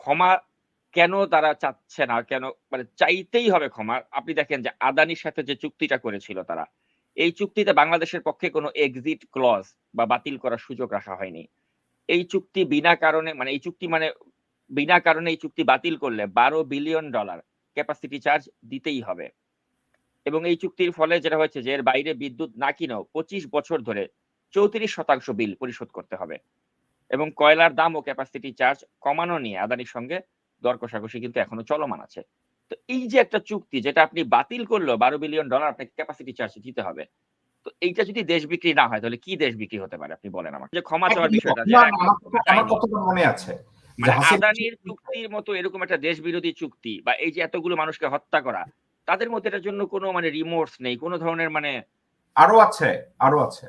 ক্ষমা কেন তারা চাচ্ছে না? কেন মানে চাইতেই হবে ক্ষমা। আপনি দেখেন যে আদানির সাথে যে চুক্তিটা করেছিল তারা, এই চুক্তিতে বাংলাদেশের পক্ষে কোনো এক্সিট ক্লজ বা বাতিল করার সুযোগ রাখা হয়নি। এই চুক্তি বিনা কারণে মানে এই চুক্তি মানে বিনা কারণে এই চুক্তি বাতিল করলে বারো বিলিয়ন ডলার ক্যাপাসিটি চার্জ দিতেই হবে। এবং এই চুক্তির ফলে যেটা হয়েছে যে এর বাইরে বিদ্যুৎ না কিনেও পঁচিশ বছর ধরে চৌত্রিশ শতাংশ বিল পরিশোধ করতে হবে। এবং কয়লার দাম ও ক্যাপাসিটি চার্জ কমানো নিয়ে আদানির সঙ্গে দর কষাকষি কিন্তু এখনও চলমান আছে। তো এই যে একটা চুক্তি যেটা আপনি বাতিল করল বারো বিলিয়ন ডলার আপনাকে ক্যাপাসিটি চার্জ দিতে হবে তো এইটা যদি দেশ বিক্রি না হয় তাহলে কি দেশ বিক্রি হতে পারে? আপনি বলেন আমাকে। যে ক্ষমা চাওয়ার বিষয়টা আমার কতটা মনে আছে। মানে আদানির চুক্তির মতো এরকম একটা দেশ বিরোধী চুক্তি বা এই যে এতগুলো মানুষকে হত্যা করা তাদের মধ্যে এটার জন্য কোনো মানে রিমোর্স নেই? কোনো ধরনের মানে আরও আছে আরও আছে।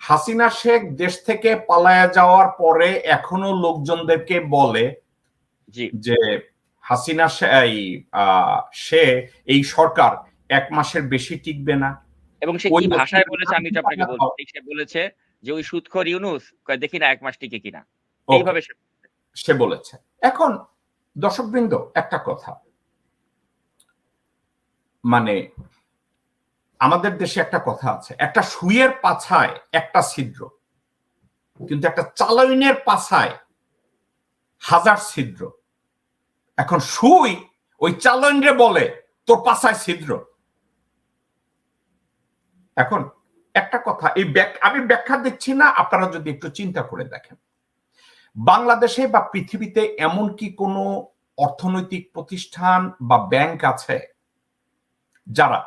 হাসিনা শেখ দেশ থেকে পালায়া যাওয়ার পরে এখনও লোকজনদেরকে বলে যে হাসিনা সে- এই, সরকার এক মাসের বেশি টিকবে না। এবং সে ওই কি ভাষায় বলেছে? আমি আপনাকে বলছি। সে বলেছে যে ওই সুদখোর ইউনুস দেখি না এক মাস টিকে কিনা। এইভাবে সে সে বলেছে। এখন দর্শকবৃন্দ একটা কথা। মানে আমাদের দেশে একটা কথা আছে, একটা সুইয়ের পাছায় একটা ছিদ্র, কিন্তু একটা চালাইনের পাছায় হাজার ছিদ্র। এখন সুই ওই চালাইনরে বলে, তোর পাছায় ছিদ্র। এখন একটা কথা, এই আমি ব্যাখ্যা দিচ্ছি না, আপনারা যদি একটু চিন্তা করে দেখেন। বাংলাদেশে বা পৃথিবীতে এমন কি কোনো অর্থনৈতিক প্রতিষ্ঠান বা ব্যাংক আছে যারা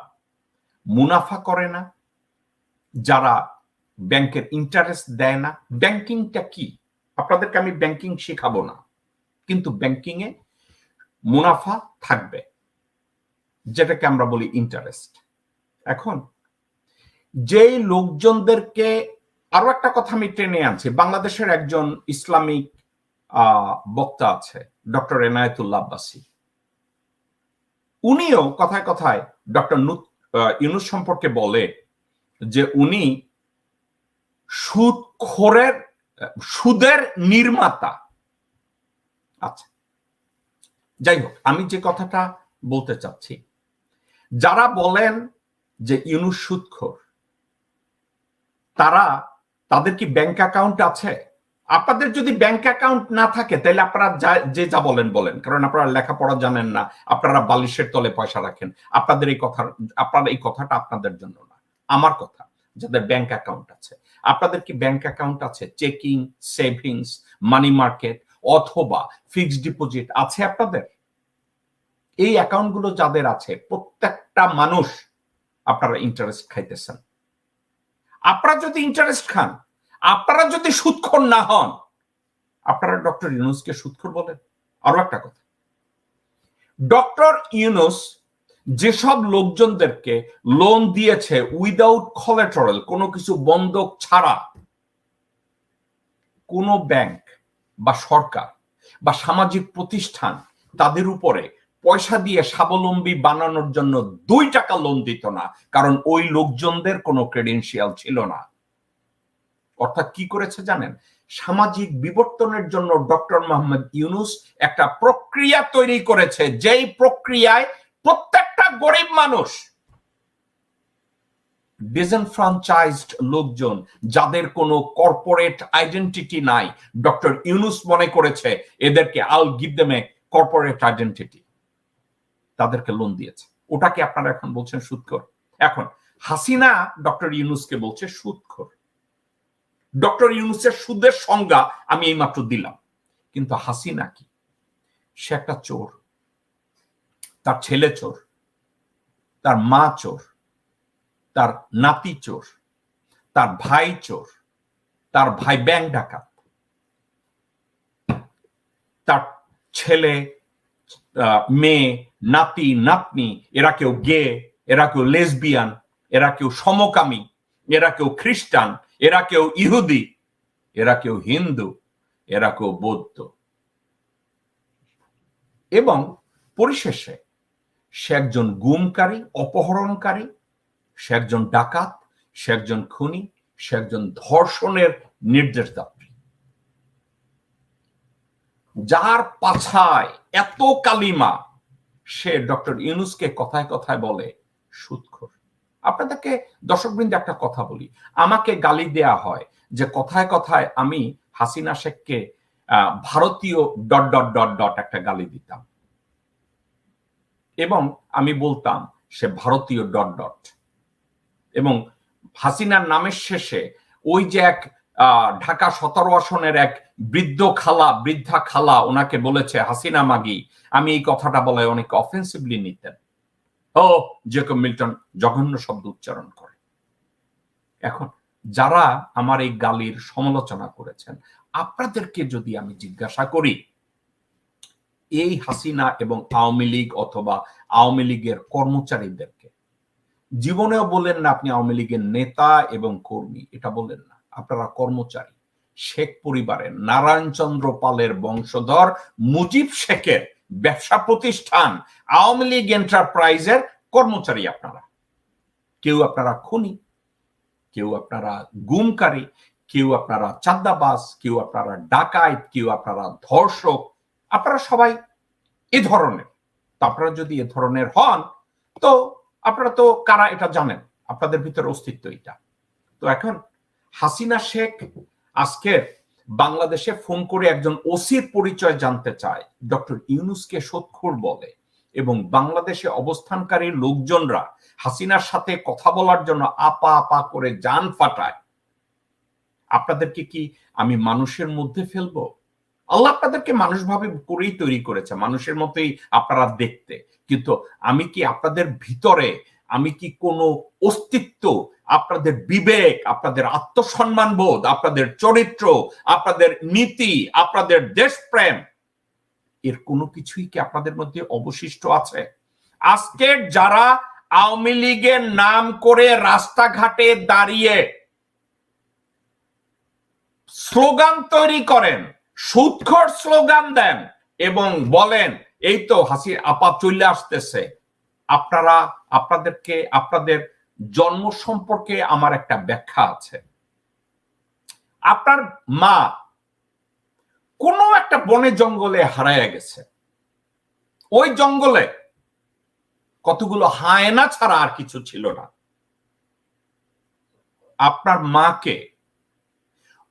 মুনাফা করে না, যারা ব্যাংকের ইন্টারেস্ট দেয় না। ব্যাংকিংটা কি? আপনাদেরকে আমি ব্যাংকিং শেখাবো না, কিন্তু ব্যাংকিং এ মুনাফা থাকবে, যেটাকে আমরা বলি ইন্টারেস্ট এখন, যেই লোকজনদেরকে আরও একটা কথা আমি টেনে আনছি, বাংলাদেশের একজন ইসলামিক বক্তা আছে, ডক্টর এনায়েতুল্লাহ আব্বাসী। উনিও কথায় কথায় ডক্টর ইউনুস সম্পর্কে বলে যে উনি সুদখোরের, সুদের নির্মাতা। আচ্ছা যাই হোক, আমি যে কথাটা বলতে চাচ্ছি, যারা বলেন যে ইউনুস সুদখোর, তারা, তাদের কি ব্যাংক অ্যাকাউন্ট আছে? আপনাদের যদি ব্যাংক অ্যাকাউন্ট না থাকে, তাহলে আপনারা যা- যে যা বলেন বলেন। কারণ আপনারা লেখাপড়া জানেন না, আপনারা বালিশের তলে পয়সা রাখেন। আপনাদের এই কথা আপনার এই কথাটা আপনাদের জন্য না, আমার কথা, যাদের ব্যাংক অ্যাকাউন্ট আছে। আপনাদের কি ব্যাংক অ্যাকাউন্ট আছে? চেকিং সেভিংস মানি মার্কেট অথবা ফিক্সড ডিপোজিট আছে আপনাদের? এই অ্যাকাউন্টগুলো যাদের আছে, প্রত্যেকটা মানুষ আপনারা ইন্টারেস্ট খাইতেছেন। আপনারা যদি ইন্টারেস্ট খান আপনারা যদি সুদখোর না হন, আপনারা ডক্টর ইউনুসকে সুদখোর বলেন। আরও একটা কথা। ডক্টর ইউনুস যেসব লোকজনদেরকে লোন দিয়েছে উইদাউট কলেটারাল কোনো কিছু বন্ধক ছাড়া, কোন ব্যাংক বা সরকার বা সামাজিক প্রতিষ্ঠান তাদের উপরে পয়সা দিয়ে স্বাবলম্বী বানানোর জন্য দুই টাকা লোন দিত না, কারণ ওই লোকজনদের কোনো ক্রেডেন্সিয়াল ছিল না। অর্থাৎ কি করেছে জানেন? সামাজিক বিবর্তনের জন্য ডক্টর মোহাম্মদ ইউনুস একটা প্রক্রিয়া তৈরি করেছে। যেই প্রক্রিয়ায় প্রত্যেকটা গরিব মানুষ ডিসএনফ্রাঞ্চাইজড লোকজন, যাদের কোনো কর্পোরেট আইডেন্টিটি নাই, ডক্টর ইউনুস মনে করেছে এদেরকে all give a corporate identity তাদেরকে লোন দিয়েছে। ওটাকে আপনারা এখন বলছেন সুদখোর এখন হাসিনা ডক্টর ইউনুসকে বলছে সুদখোর ডক্টর ইউনুসের সুদের সংজ্ঞা আমি এইমাত্র দিলাম। কিন্তু হাসিনা কি? সে একটা চোর। তার ছেলে চোর। তার মা চোর। তার নাতি চোর। তার ভাই চোর। তার ভাই ব্যাংক ডাকাত। তার ছেলে মেয়ে, নাতি, নাতনি, এরা কেউ গে, এরা কেউ লেসবিয়ান, এরা কেউ সমকামী, এরা কেউ খ্রিস্টান এরা কেউ ইহুদি, এরা কেউ হিন্দু, এরা কেউ বৌদ্ধ। এবং পরিশেষে সে একজন গুমকারী, অপহরণকারী, সে একজন ডাকাত, সে একজন খুনি, সে একজন ধর্ষণের নির্দেশদাত্রী যার পাছায় এত কালিমা, সে ডক্টর ইউনুসকে কথায় কথায় বলে, সুৎখর। আপনাদেরকে দর্শকবৃন্দ একটা কথা বলি। আমাকে গালি দেয়া হয় যে কথায় কথায় আমি হাসিনা শেখকে ভারতীয় ডট ডট ডট ডট একটা গালি দিতাম। এবং আমি বলতাম, সে ভারতীয় ডট ডট। এবং হাসিনার নামের শেষে ওই যে এক ঢাকা সতেরো আসনের এক বৃদ্ধ খালা, বৃদ্ধা খালা ওনাকে বলেছে, হাসিনা মাগি, আমি এই কথাটা বলে অনেক অফেন্সিভলি নিতেন। ও জেকব মিল্টন জঘন্য শব্দ উচ্চারণ করে। এখন যারা আমার এই গালির সমালোচনা করেছেন, আপনাদেরকে যদি আমি জিজ্ঞাসা করি, এই হাসিনা এবং আওয়ামী লীগ অথবা আওয়ামী লীগের কর্মচারীদেরকে, জীবনেও বলেন না আপনি আওয়ামী লীগের নেতা এবং কর্মী, এটা বলেন না। আপনারা কর্মচারী, শেখ পরিবারের নারায়ণচন্দ্র পালের বংশধর মুজিব শেখের ব্যবসা প্রতিষ্ঠান, আওয়ামী লীগ এন্টারপ্রাইজের কর্মচারী আপনারা। কেউ আপনারা খুনি, কেউ আপনারা গুমকারী, কেউ আপনারা চাঁদাবাজ, কেউ আপনারা ডাকাইত কেউ আপনারা ধর্ষক, আপনারা সবাই এ ধরনের। তো আপনারা যদি এ ধরনের হন, তো আপনারা তো কারা এটা জানেন? আপনাদের ভিতরে অস্তিত্ব এটা। তো এখন হাসিনা শেখ আজকে বাংলাদেশে ফোন করে একজন ওসির পরিচয় জানতে চায়। ডক্টর ইউনুসকে সৎখুর বলে এবং বাংলাদেশে অবস্থানকারী লোকজনরা হাসিনার সাথে কথা বলার জন্য আপা আপা করে যান ফাটায়। আপনাদেরকে কি আমি মানুষের মধ্যে ফেলব? আল্লাহ আপনাদেরকে মানুষ ভাবে করেই তৈরি করেছে, মানুষের মতোই আপনারা দেখতে। কিন্তু আমি কি আপনাদের ভিতরে, আমি কি কোনো অস্তিত্ব আপনাদের বিবেক, আপনাদের আত্মসম্মান বোধ, আপনাদের চরিত্র, আপনাদের নীতি, আপনাদের দেশপ্রেম, এর কোনো কিছুই কি আপনাদের মধ্যে অবশিষ্ট আছে? আজকে যারা আওয়ামী লীগের নাম করে রাস্তাঘাটে দাঁড়িয়ে স্লোগান তৈরি করেন, সুৎখর স্লোগান দেন এবং বলেন, এই তো হাসি আপা চলে আসতেছে। আপনারা, আপনাদেরকে, আপনাদের জন্ম সম্পর্কে আমার একটা ব্যাখ্যা আছে। আপনার মা কোনো একটা বনে জঙ্গলে হারায় গেছে। ওই জঙ্গলে কতগুলো হায়না ছাড়া আর কিছু ছিল না। আপনার মাকে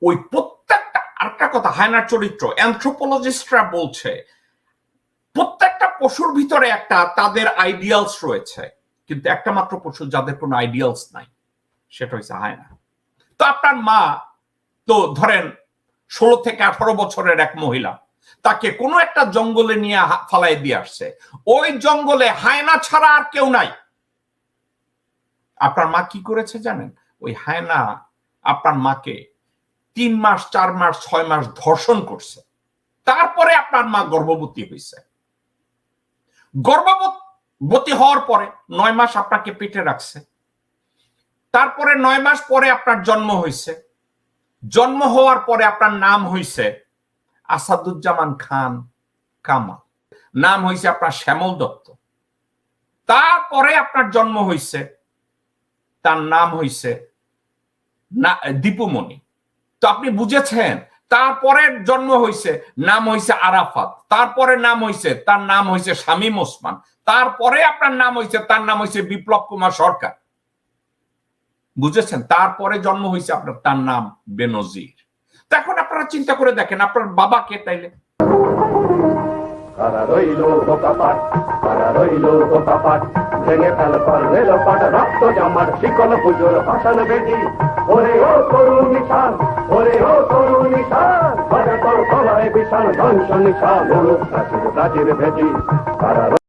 ওই প্রত্যেকটা, আরেকটা কথা, হায়নার চরিত্র অ্যান্থ্রোপোলজিস্টরা বলছে, প্রত্যেকটা পশুর ভিতরে একটা তাদের আইডিয়ালস রয়েছে। কিন্তু একটা মাত্র পশু যাদের কোনো আইডিয়ালস নাই, সেটা হচ্ছে হায়না। তো আপনার মা, তো ধরেন ষোলো থেকে আঠারো বছরের এক মহিলা, তাকে কোনো একটা জঙ্গলে নিয়ে ফালাই দিয়ে আসছে। ওই জঙ্গলে হায়না ছাড়া আর কেউ নাই। আপনার মা কি করেছে জানেন? ওই হায়না আপনার মাকে তিন মাস, চার মাস, ছয় মাস ধর্ষণ করছে। তারপরে আপনার মা গর্ভবতী হয়েছে গর্ভবতী হওয়ার পরে নয় মাস আপনাকে পেটে রাখছে। তারপরে নয় মাস পরে আপনার জন্ম হয়েছে। জন্ম হওয়ার পরে আপনার নাম হয়েছে আসাদুজ্জামান খান কামাল। নাম হয়েছে আপনার শ্যামল দত্ত। তারপরে আপনার জন্ম হয়েছে, তার নাম হয়েছে না, দীপুমণি। তো আপনি বুঝেছেন, তারপরে জন্ম হয়েছে, নাম হয়েছে আরাফাত। তারপরে নাম হয়েছে, তার নাম হয়েছে শামীম ওসমান। তারপরে আপনার নাম হয়েছে তার নাম হয়েছে বিপ্লব কুমার সরকার। বুঝেছেন? তারপরে জন্ম হয়েছে আপনার, তার নাম বেনজির। এখন আপনারা চিন্তা করে দেখেন, আপনার তাইলে? প্রাচীর ভেদি কারা